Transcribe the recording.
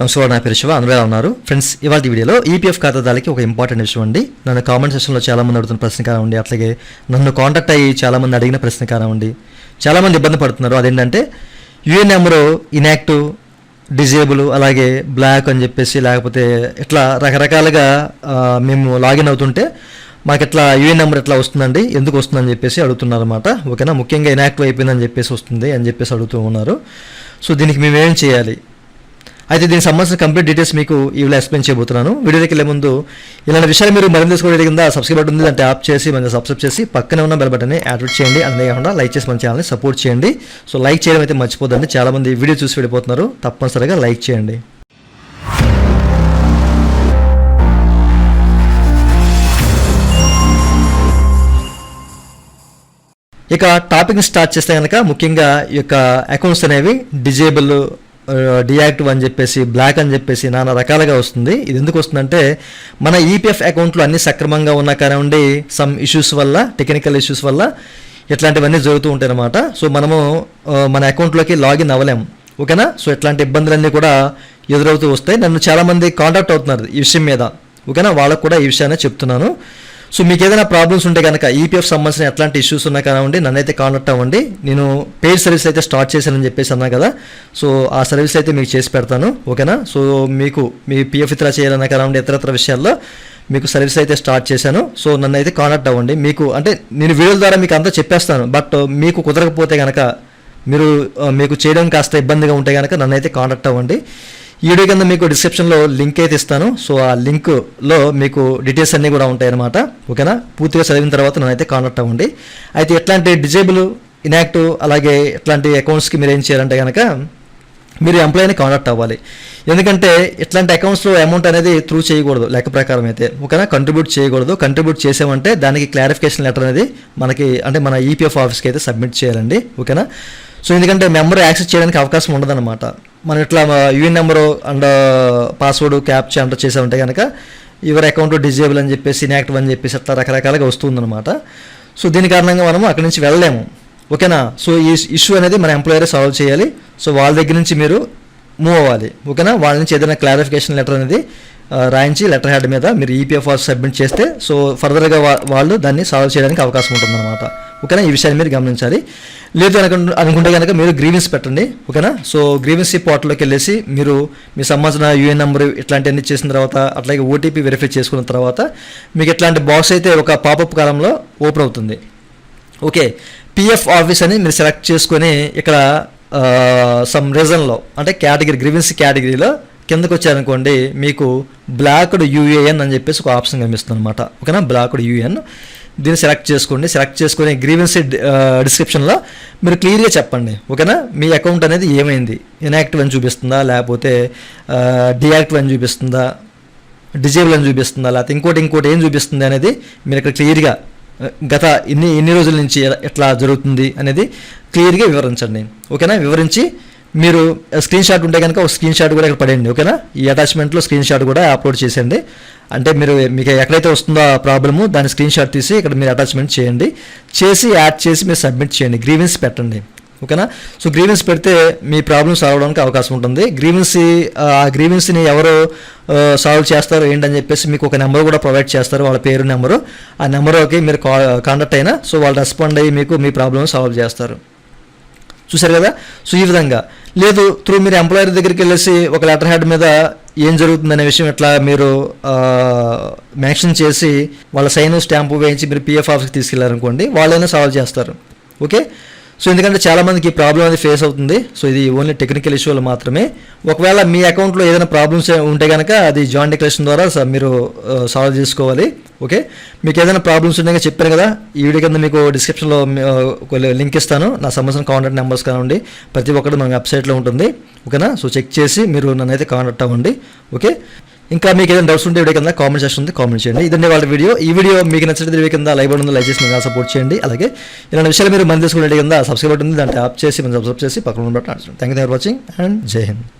నమస్కారం నా పేరు శివ. అందరూ ఉన్నారు? ఫ్రెండ్స్ ఇవాళ వీడియోలో ఈపీఎఫ్ ఖాతాదారులకి ఒక ఇంపార్టెంట్ విషయం అండి నన్ను కామెంట్ సెక్షన్లో చాలా మంది అడుగుతున్న ప్రశ్న కానివ్వండి అట్లాగే నన్ను కాంటాక్ట్ అయ్యి చాలా మంది అడిగిన ప్రశ్న కానివ్వండి చాలా మంది ఇబ్బంది పడుతున్నారు. అదేంటంటే U A number inactive disable అలాగే బ్లాక్ అని చెప్పేసి లేకపోతే ఇట్లా రకరకాలుగా మేము లాగిన్ అవుతుంటే మాకు ఇట్లా యూఏ నెంబర్ ఎట్లా వస్తుందండి? ఎందుకు వస్తుందని చెప్పేసి అడుగుతున్నారు అనమాట ఓకేనా? ముఖ్యంగా ఇన్యాక్టివ్ అయిపోయిందని చెప్పేసి వస్తుంది అని చెప్పేసి అడుగుతూ ఉన్నారు. సో దీనికి మేము ఏం చేయాలి? అయితే దీనికి సంబంధించిన కంప్లీట్ డీటెయిల్స్ మీకు ఇవిలో ఎక్స్ప్లెయిన్ చేయబోతున్నాను. వీడియోకి వెళ్ళే ముందు ఇలాంటి విషయాలు మీరు మరింత తీసుకోవడం కింద సబ్స్క్రైబ్ బటన్ ఉంది. అంటే యాప్ చేసి మనం సబ్స్క్రైబ్ చేసి పక్కనే ఉన్న బెల్ బటన్ని యాక్టివేట్ చేయండి. అంతే కాకుండా లైక్ చేసి మన ఛానల్ని సపోర్ట్ చేయండి. సో లైక్ చేయడం అయితే మర్చిపోదండి చాలామంది వీడియో చూసి వెళ్ళిపోతున్నారు. తప్పనిసరిగా లైక్ చేయండి. ఇక టాపిక్ స్టార్ట్ చేస్తే కనుక ముఖ్యంగా ఈ యొక్క అకౌంట్స్ అనేవి డిజేబుల్ డియాక్టివ్ అని చెప్పేసి బ్లాక్ అని చెప్పేసి నానా రకాలుగా వస్తుంది. ఇది ఎందుకు వస్తుందంటే మన ఈపీఎఫ్ అకౌంట్లో అన్ని సక్రమంగా ఉన్న కానివ్వండి సమ్ ఇష్యూస్ వల్ల టెక్నికల్ ఇష్యూస్ వల్ల ఇట్లాంటివన్నీ జరుగుతూ ఉంటాయి అనమాట సో మనము మన అకౌంట్లోకి లాగిన్ అవ్వలేము. ఓకేనా? సో ఇట్లాంటి ఇబ్బందులన్నీ కూడా ఎదురవుతూ వస్తాయి. నన్ను చాలామంది కాంటాక్ట్ అవుతున్నారు ఈ విషయం మీద. ఓకేనా? వాళ్ళకు కూడా ఈ విషయాన్ని చెప్తున్నాను. సో మీకు ఏదైనా ప్రాబ్లమ్స్ ఉంటే కనుక ఈపీఎఫ్ సంబంధించిన ఎట్లాంటి ఇష్యూస్ ఉన్నా కానివ్వండి నన్నైతే కాంటాక్ట్ అవ్వండి. నేను పెయిడ్ సర్వీస్ అయితే స్టార్ట్ చేశానని చెప్పేసి అన్నా కదా. సో ఆ సర్వీస్ అయితే మీకు చేసి పెడతాను. ఓకేనా సో మీకు మీ పిఎఫ్ ఇతర చేయాలన్నా కానివ్వండి ఇతరత్ర విషయాల్లో మీకు సర్వీస్ అయితే స్టార్ట్ చేశాను. సో నన్ను అయితే కాంటాక్ట్ అవ్వండి. మీకు అంటే నేను వీడియోల ద్వారా మీకు అంతా చెప్పేస్తాను. బట్ మీకు కుదరకపోతే కనుక మీరు మీకు చేయడం కాస్త ఇబ్బందిగా ఉంటే కనుక నన్ను అయితే కాంటాక్ట్ అవ్వండి. వీడియో కింద మీకు డిస్క్రిప్షన్లో లింక్ అయితే ఇస్తాను. సో ఆ లింక్లో మీకు డీటెయిల్స్ అన్నీ కూడా ఉంటాయి అనమాట ఓకేనా? పూర్తిగా చదివిన తర్వాత నేనైతే కాంటాక్ట్ అవ్వండి. అయితే ఎట్లాంటి డిజేబుల్ ఇన్యాక్టివ్ అలాగే ఎట్లాంటి అకౌంట్స్కి మీరు ఏం చేయాలంటే కనుక మీరు ఎంప్లాయీని కాంటాక్ట్ అవ్వాలి. ఎందుకంటే ఇట్లాంటి అకౌంట్స్లో అమౌంట్ అనేది త్రూ చేయకూడదు లెక్క ప్రకారం అయితే. ఓకేనా? కంట్రిబ్యూట్ చేయకూడదు. కంట్రిబ్యూట్ చేసామంటే దానికి క్లారిఫికేషన్ లెటర్ అనేది మనకి అంటే మన ఈపీఎఫ్ ఆఫీస్కి అయితే సబ్మిట్ చేయాలండి. ఓకేనా? సో ఎందుకంటే మెంబర్ యాక్సెస్ చేయడానికి అవకాశం ఉండదన్నమాట. మనం ఇట్లా U N number and password captcha అంటూ చేసామంటే కనుక ఎవరి అకౌంట్ డిజేబుల్ అని చెప్పేసి ఇన్యాక్టివ్ అని చెప్పేసి అట్లా రకరకాలుగా వస్తుందన్నమాట. సో దీని కారణంగా మనం అక్కడి నుంచి వెళ్ళలేము. ఓకేనా? సో ఈ ఇష్యూ అనేది మన ఎంప్లాయరే సాల్వ్ చేయాలి. సో వాళ్ళ దగ్గర నుంచి మీరు మూవ్ అవ్వాలి. ఓకేనా? వాళ్ళ నుంచి ఏదైనా క్లారిఫికేషన్ లెటర్ అనేది రాయించి లెటర్ హెడ్ మీద మీరు ఈపీఎఫ్ సబ్మిట్ చేస్తే సో ఫర్దర్గా వాళ్ళు దాన్ని సాల్వ్ చేయడానికి అవకాశం ఉంటుందన్నమాట. ఓకేనా? ఈ విషయాన్ని మీరు గమనించాలి. లేదు అనుకుంటే అనుకుంటే కనుక మీరు గ్రీవెన్స్ పెట్టండి ఓకేనా? సో గ్రీవెన్సీ పోర్టల్లోకి వెళ్ళేసి మీరు మీ సంబంధించిన యూఎన్ నెంబర్ ఇట్లాంటివన్నీ చేసిన తర్వాత అట్లాగే ఓటీపీ వెరిఫై చేసుకున్న తర్వాత మీకు ఇట్లాంటి బాక్స్ అయితే ఒక పాపప్ కాలంలో ఓపెన్ అవుతుంది. ఓకే? పిఎఫ్ ఆఫీస్ అని మీరు సెలెక్ట్ చేసుకొని ఇక్కడ సమ్ రీజన్లో అంటే కేటగిరీ గ్రీవెన్స్ కేటగిరీలో కిందకు వచ్చారనుకోండి మీకు బ్లాక్డ్ యూఏఎన్ అని చెప్పేసి ఒక ఆప్షన్ కనిపిస్తుంది అనమాట ఓకేనా బ్లాక్డ్ యూఏఎన్ దీన్ని సెలెక్ట్ చేసుకోండి. సెలెక్ట్ చేసుకుని గ్రీవెన్స్ డిస్క్రిప్షన్లో మీరు క్లియర్గా చెప్పండి. ఓకేనా? మీ అకౌంట్ అనేది ఏమైంది? ఇన్యాక్టివ్ అని చూపిస్తుందా? లేకపోతే uh, డియాక్టివ్ అని చూపిస్తుందా? డిజేబుల్ అని చూపిస్తుందా? లేకపోతే ఇంకోటి ఇంకోటి ఏం చూపిస్తుంది అనేది మీరు ఇక్కడ క్లియర్గా uh, గత ఇన్ని ఎన్ని రోజుల నుంచి ఎట్లా జరుగుతుంది అనేది క్లియర్గా వివరించండి. ఓకేనా? వివరించి మీరు స్క్రీన్ షాట్ ఉంటే కనుక ఒక స్క్రీన్ షాట్ కూడా ఇక్కడ పడండి ఓకేనా? ఈ అటాచ్మెంట్లో స్క్రీన్ షాట్ కూడా అప్లోడ్ చేసేయండి. అంటే మీరు మీకు ఎక్కడైతే వస్తుందో ఆ ప్రాబ్లము దాని స్క్రీన్ షాట్ తీసి ఇక్కడ మీరు అటాచ్మెంట్ చేయండి. చేసి యాడ్ చేసి మీరు సబ్మిట్ చేయండి. గ్రీవెన్స్ పెట్టండి ఓకేనా? సో గ్రీవెన్స్ పెడితే మీ ప్రాబ్లమ్ సాల్వ్ అవడానికి అవకాశం ఉంటుంది. గ్రీవెన్స్ ఆ గ్రీవెన్స్ని ఎవరు సాల్వ్ చేస్తారు ఏంటని చెప్పేసి మీకు ఒక నెంబర్ కూడా ప్రొవైడ్ చేస్తారు. వాళ్ళ పేరు నెంబరు ఆ నెంబర్కి మీరు కా కాంటాక్ట్ అయినా సో వాళ్ళు రెస్పాండ్ అయ్యి మీకు మీ ప్రాబ్లమ్ సాల్వ్ చేస్తారు. చూసారు కదా? సో ఈ విధంగా. లేదు త్రూ మీరు ఎంప్లాయర్ దగ్గరికి వెళ్ళేసి ఒక లెటర్ హెడ్ మీద ఏం జరుగుతుందనే విషయం ఇట్లా మీరు మెన్షన్ చేసి వాళ్ళ సైన్ స్టాంపు వేయించి మీరు పిఎఫ్ ఆఫీస్కి తీసుకెళ్ళారనుకోండి వాళ్ళైనా సాల్వ్ చేస్తారు. ఓకే? సో ఎందుకంటే చాలామందికి ఈ ప్రాబ్లం అనేది ఫేస్ అవుతుంది. సో ఇది ఓన్లీ టెక్నికల్ ఇష్యూలు మాత్రమే. ఒకవేళ మీ అకౌంట్లో ఏదైనా ప్రాబ్లమ్స్ ఉంటే కనుక అది జాయింట్ డిక్లరేషన్ ద్వారా మీరు సాల్వ్ చేసుకోవాలి. ఓకే మీకు ఏదైనా ప్రాబ్లమ్స్ ఉన్నాయో చెప్పాను కదా ఈ వీడియో కింద మీకు డిస్క్రిప్షన్లో లింక్ ఇస్తాను. నా సంబంధించిన కాంటాక్ట్ నెంబర్స్ కానివ్వండి ప్రతి ఒక్కటి మన వెబ్సైట్లో ఉంటుంది. ఓకేనా సో చెక్ చేసి మీరు నన్ను అయితే కాంటాక్ట్ అవ్వండి. ఓకే ఇంకా మీకు ఏదైనా డౌట్స్ ఉంటే వీడియో కింద కామెంట్ సెక్షన్ ఉంది కామెంట్ చేయండి. ఇదండి వాళ్ళ వీడియో ఈ వీడియో మీకు నచ్చినట్టు వీడియో కింద లైక్ బటన్ ఉంది లైక్ చేసి మీరు సపోర్ట్ చేయండి. అలాగే ఇలాంటి విషయాలు మీరు మంది తీసుకునే కింద సబ్స్క్రైబ్ ఉంటుంది దాన్ని ట్యాప్ చేసి మనం సబ్స్క్రైబ్ చేసి పక్కన ఉండటం thank you for watching and Jai Hind